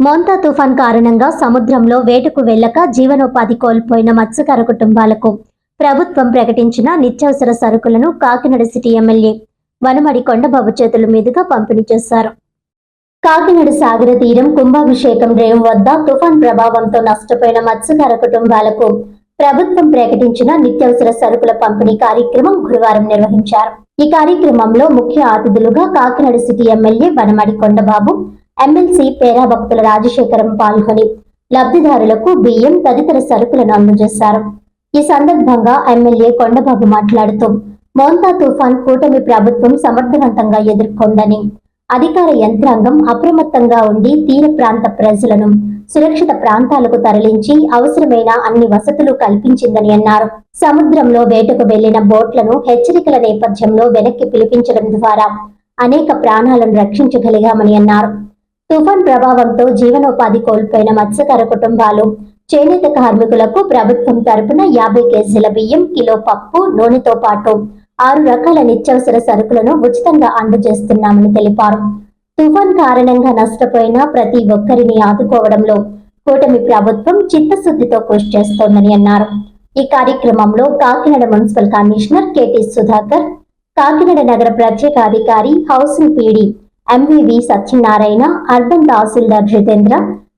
మోంతా తుఫాన్ కారణంగా సముద్రంలో వేటకు వెళ్ళక జీవనోపాధి కోల్పోయిన మత్స్యకార కుటుంబాలకు ప్రభుత్వం ప్రకటించిన నిత్యావసర సరుకులను కాకినాడ సిటీ ఎమ్మెల్యే వనమడి కొండబాబు చేతుల మీదుగా పంపిణీ చేశారు. కాకినాడ సాగర తీరం కుంభాభిషేకం రేవు వద్ద తుఫాన్ ప్రభావంతో నష్టపోయిన మత్స్యకార కుటుంబాలకు ప్రభుత్వం ప్రకటించిన నిత్యావసర సరుకుల పంపిణీ కార్యక్రమం గురువారం నిర్వహించారు. ఈ కార్యక్రమంలో ముఖ్య అతిథులుగా Kakinada city MLA Vanamadi Kondababu MLC Perabhaktula Rajasekharam పాల్గొని లబ్ధిదారులకు బియ్యం తదితర సరుకులను అందజేశారు. ఈ సందర్భంగా ఎమ్మెల్యే కొండబాబు మాట్లాడుతూ మోంతా తుఫాన్ కూటమి ప్రభుత్వం సమర్థవంతంగా ఎదుర్కొందని అధికార యంత్రాంగం అప్రమత్తంగా ఉండి తీర ప్రాంత ప్రజలను సురక్షిత ప్రాంతాలకు తరలించి అవసరమైన అన్ని వసతులు కల్పించిందని అన్నారు. సముద్రంలో వేటకు వెళ్ళిన బోట్లను హెచ్చరికల నేపథ్యంలో వెనక్కి పిలిపించడం ద్వారా అనేక ప్రాణాలను రక్షించగలిగామని అన్నారు. తుఫాన్ ప్రభావంతో జీవనోపాధి కోల్పోయిన మత్స్యకార కుటుంబాలు చేనేత కార్మికులకు ప్రభుత్వం తరపున యాభై కేజీల బియ్యం కిలో పప్పు నూనెతో పాటు ఆరు రకాల నిత్యావసర సరుకులను ఉచితంగా అందజేస్తున్నామని తెలిపారు. తుఫాన్ కారణంగా నష్టపోయిన ప్రతి ఒక్కరిని ఆదుకోవడంలో కూటమి ప్రభుత్వం చిత్తశుద్ధితో కృషి చేస్తోందని అన్నారు. ఈ కార్యక్రమంలో Kakinada municipal commissioner KT Sudhakar Kakinada నగర ప్రత్యేక అధికారి housing PD MVV Satyanarayana urban తహసీల్దార్ జితేంద్ర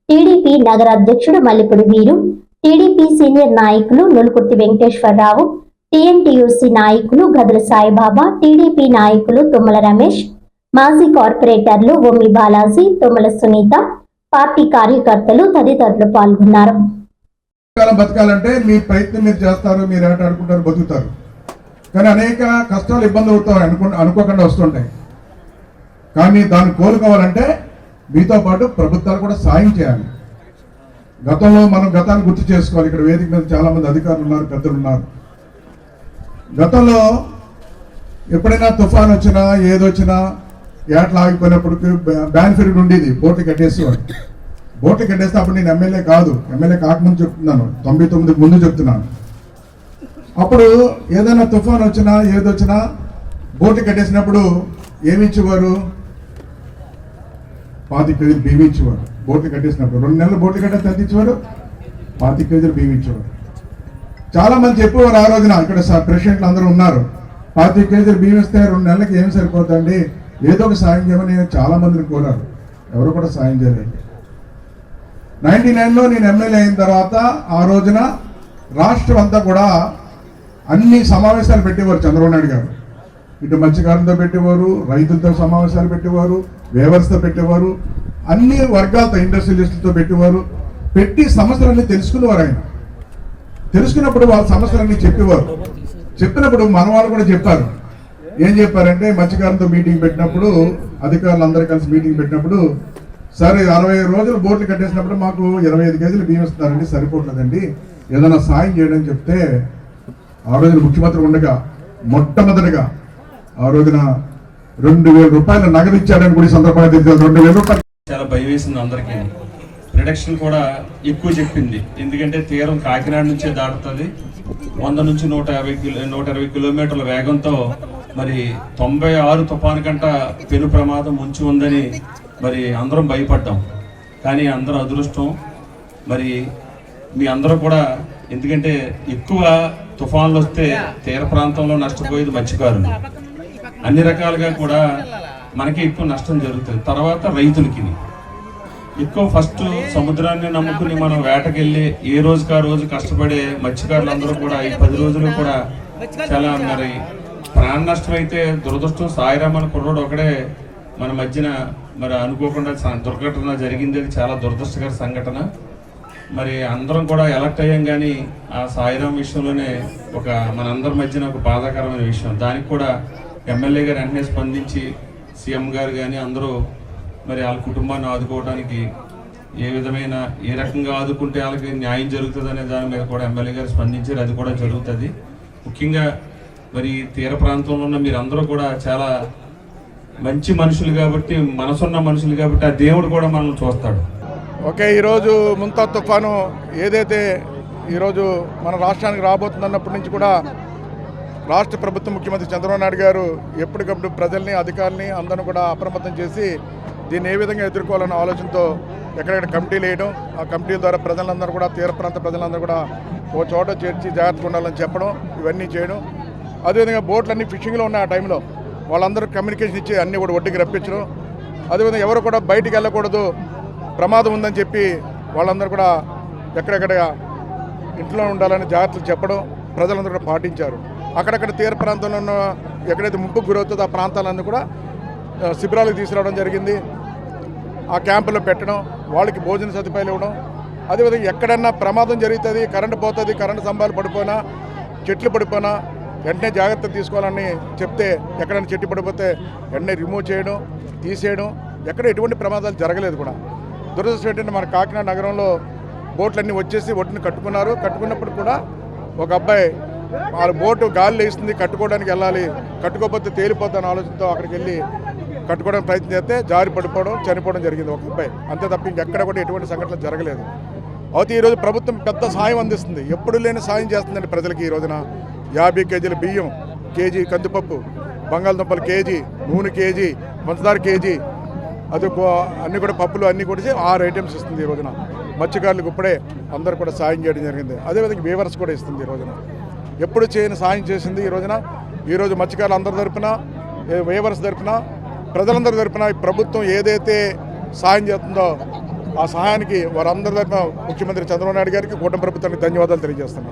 టీడీపీ నగర అధ్యక్షుడు మల్లిపుడి వీరు టీడీపీ సీనియర్ నాయకులు నులుకుర్తి వెంకటేశ్వరరావు టీఎన్టీయూసీ నాయకులు గదుల సాయిబాబా టీడీపీ నాయకులు తుమ్మల రమేష్ మాజీ కార్పొరేటర్లు ఒమ్మి బాలాజీ తుమ్మల సునీత పార్టీ కార్యకర్తలు తదితరులు పాల్గొన్నారు. బతకాలంటే మీ ప్రయత్నం మీరు చేస్తారు మీరు ఏట ఆడుకుంటారు బతుకుతారు. కానీ అనేక కష్టాలు ఇబ్బంది అవుతారు అనుకు అనుకోకుండా వస్తుంటాయి. కానీ దాన్ని కోలుకోవాలంటే మీతో పాటు ప్రభుత్వాలు కూడా సాయం చేయాలి. గతంలో మనం గతాన్ని గుర్తు చేసుకోవాలి. ఇక్కడ వేదిక మీద చాలామంది అధికారులు ఉన్నారు పెద్దలు ఉన్నారు. గతంలో ఎప్పుడైనా తుఫాన్ వచ్చినా ఏదొచ్చినా ఏట్లా ఆగిపోయినప్పుడు బ్యాన్ పీరియడ్ ఉండేది. బోట్లు కట్టేసేవాడు బోట్లు కట్టేస్తే అప్పుడు నేను ఎమ్మెల్యే కాదు. ఎమ్మెల్యే కాకముందు చెప్తున్నాను. తొంభై తొమ్మిది ముందు చెప్తున్నాను. అప్పుడు ఏదైనా తుఫాన్ వచ్చినా ఏదొచ్చినా బోట్లు కట్టేసినప్పుడు ఏమి ఇచ్చేవారు? పాతి కేజీలు బియ్యం ఇచ్చేవాడు. బోట్లు కట్టేసినప్పుడు. రెండు నెలలు బోట్లు కట్టే ఎంత ఇచ్చేవారు పాతి కేజీలు బియ్యం ఇచ్చేవాడు. చాలా మంది చెప్పేవారు ఆ రోజున ఇక్కడ ప్రెసిడెంట్లు అందరూ ఉన్నారు. పాతి కేజీలు బియ్యం ఇస్తే రెండు నెలలకి ఏం సరిపోతుంది ఏదో ఒక సాయం చేయమని చాలా మందిని కోరారు. ఎవరు కూడా సాయం చేయలేదు. నైన్టీ నైన్లో నేను ఎమ్మెల్యే అయిన తర్వాత ఆ రోజున రాష్ట్రం అంతా కూడా అన్ని సమావేశాలు పెట్టేవారు చంద్రబాబు నాయుడు గారు. ఇటు మత్స్యకారులతో పెట్టేవారు రైతులతో సమావేశాలు పెట్టేవారు వేవర్స్తో పెట్టేవారు అన్ని వర్గాలతో ఇండస్ట్రియలిస్టులతో పెట్టేవారు. పెట్టి సమస్యలన్నీ తెలుసుకునేవారు ఆయన తెలుసుకున్నప్పుడు వాళ్ళ సమస్యలన్నీ చెప్పేవారు. చెప్పినప్పుడు మన వాళ్ళు కూడా చెప్పారు. ఏం చెప్పారంటే మత్స్యకారులతో మీటింగ్ పెట్టినప్పుడు అధికారులు అందరూ కలిసి మీటింగ్ పెట్టినప్పుడు సరే అరవై రోజులు బోట్లు కట్టేసినప్పుడు మాకు ఇరవై ఐదు కేజీలు బియ్యం ఇస్తున్నారండి సరిపోతుందండి ఏదైనా సాయం చేయడం చెప్తే ఆ రోజున ముఖ్యమంత్రి ఉండగా మొట్టమొదటిగా ఆ రోజున రెండు వేల రూపాయలు నగదిచ్చాడని కూడా సందర్భంగా తెలియదు రెండు వేల రూపాయలు చాలా భయం వేసింది అందరికీ. రిడక్షన్ కూడా ఎక్కువ చెప్పింది. ఎందుకంటే తీరం కాకినాడ నుంచే దాటుతుంది. వంద నుంచి నూట యాభై కిలో నూట ఇరవై కిలోమీటర్ల వేగంతో మరి తొంభై ఆరు తుఫాను కంట పెను ప్రమాదం ఉంచి ఉందని మరి అందరం భయపడ్డాం. కానీ అందరూ అదృష్టం మరి మీ అందరూ కూడా ఎందుకంటే ఎక్కువ తుఫాన్లు వస్తే తీర ప్రాంతంలో నష్టపోయేది మత్స్యకారులు. అన్ని రకాలుగా కూడా మనకి ఎక్కువ నష్టం జరుగుతుంది. తర్వాత రైతులకి. ఎక్కువ ఫస్ట్ సముద్రాన్ని నమ్ముకుని మనం వేటకెళ్ళి ఏ రోజుకి ఆ రోజు కష్టపడే మత్స్యకారులందరూ కూడా ఈ పది రోజులు కూడా చాలా మరి ప్రాణ నష్టం అయితే దురదృష్టం. సాయిరామన్ కుర్రోడు ఒకడే మన మధ్యన మరి అనుకోకుండా దుర్ఘటన జరిగింది. అది చాలా దురదృష్టకర సంఘటన. మరి అందరం కూడా ఎలక్ట్ అయ్యాం కానీ ఆ సాయిరామ విషయంలోనే ఒక మనందరి మధ్యన ఒక బాధాకరమైన విషయం. దానికి కూడా ఎమ్మెల్యే గారు వెంటనే స్పందించి సీఎం గారు కానీ అందరూ మరి వాళ్ళ కుటుంబాన్ని ఆదుకోవడానికి ఏ విధమైన ఏ రకంగా ఆదుకుంటే వాళ్ళకి న్యాయం జరుగుతుంది అనే దాని మీద కూడా ఎమ్మెల్యే గారు స్పందించారు. అది కూడా జరుగుతుంది. ముఖ్యంగా మరి తీర ప్రాంతంలో ఉన్న మీరందరూ కూడా చాలా మంచి మనుషులు కాబట్టి మనసున్న మనుషులు కాబట్టి ఆ దేవుడు కూడా మనల్ని చూస్తాడు. ఓకే ఈరోజు ముంతా తుఫాను ఏదైతే ఈరోజు మన రాష్ట్రానికి రాబోతుందన్నప్పటి నుంచి కూడా రాష్ట్ర ప్రభుత్వం ముఖ్యమంత్రి చంద్రబాబు నాయుడు గారు ఎప్పటికప్పుడు ప్రజల్ని అధికారులని అందరిని కూడా అప్రమత్తం చేసి దీన్ని ఏ విధంగా ఎదుర్కోవాలన్న ఆలోచనతో ఎక్కడెక్కడ కమిటీలు వేయడం ఆ కమిటీల ద్వారా ప్రజలందరూ కూడా తీర ప్రాంత ప్రజలందరూ కూడా ఓ చోట చేర్చి జాగ్రత్తగా ఉండాలని చెప్పడం ఇవన్నీ చేయడం. అదేవిధంగా బోట్లన్నీ ఫిషింగ్లో ఉన్నాయి ఆ టైంలో. వాళ్ళందరూ కమ్యూనికేషన్ ఇచ్చి అన్నీ కూడా ఒడ్డుకి రప్పించడం. అదేవిధంగా ఎవరు కూడా బయటికి వెళ్ళకూడదు ప్రమాదం ఉందని చెప్పి వాళ్ళందరూ కూడా ఎక్కడెక్కడ ఇంట్లో ఉండాలని జాగ్రత్తలు చెప్పడం ప్రజలందరూ కూడా పాటించారు. అక్కడక్కడ తీర ప్రాంతంలో ఉన్న ఎక్కడైతే ముప్పుకు గురవుతుందో ఆ ప్రాంతాలన్నీ కూడా శిబిరాలకు తీసుకురావడం జరిగింది. ఆ క్యాంపులో పెట్టడం వాళ్ళకి భోజన సదుపాయాలు ఇవ్వడం. అదేవిధంగా ఎక్కడన్నా ప్రమాదం జరుగుతుంది కరెంటు పోతుంది కరెంటు స్తంభాలు పడిపోయినా చెట్లు పడిపోయినా వెంటనే జాగ్రత్త తీసుకోవాలని చెప్తే ఎక్కడైనా చెట్టు పడిపోతే వెంటనే రిమూవ్ చేయడం తీసేయడం. ఎక్కడ ఎటువంటి ప్రమాదాలు జరగలేదు కూడా. దురదృష్టం ఏంటంటే మన కాకినాడ నగరంలో బోట్లన్నీ వచ్చేసి ఒడ్డుని కట్టుకున్నారు. కట్టుకున్నప్పుడు కూడా ఒక అబ్బాయి వాళ్ళ బోటు గాలి లేస్తుంది కట్టుకోవడానికి వెళ్ళాలి. కట్టుకోకపోతే తేలిపోతాను ఆలోచనతో అక్కడికి వెళ్ళి కట్టుకోవడానికి ప్రయత్నం చేస్తే జారి పడిపోవడం చనిపోవడం జరిగింది ఒక అబ్బాయి. అంతే తప్ప ఇంకెక్కడ కూడా ఎటువంటి సంఘటనలు జరగలేదు. అయితే ఈరోజు ప్రభుత్వం పెద్ద సాయం అందిస్తుంది. ఎప్పుడు లేని సాయం చేస్తుందండి ప్రజలకి ఈ రోజున. యాభై కేజీల బియ్యం కేజీ కందిపప్పు బంగాళదుంపలు కేజీ నూనె కేజీ పంచదార కేజీ అది అన్నీ అన్ని కూడా పప్పులు అన్నీ కూడా ఆరు ఐటమ్స్ ఇస్తుంది ఈ రోజున. మత్స్యకారులకు ఇప్పుడే అందరూ కూడా సాయం చేయడం జరిగింది. అదేవిధంగా వీవర్స్ కూడా ఇస్తుంది ఈ రోజున. ఎప్పుడు చేయని సాయం చేసింది ఈ రోజున. ఈరోజు మత్స్యకారులు అందరి తరపున వేవర్స్ తరపున ప్రజలందరి తరపున ఈ ప్రభుత్వం ఏదైతే సాయం చేస్తుందో ఆ సహాయానికి వారందరి తరపున ముఖ్యమంత్రి చంద్రబాబు నాయుడు గారికి కూటమి ప్రభుత్వానికి ధన్యవాదాలు తెలియజేస్తున్నాను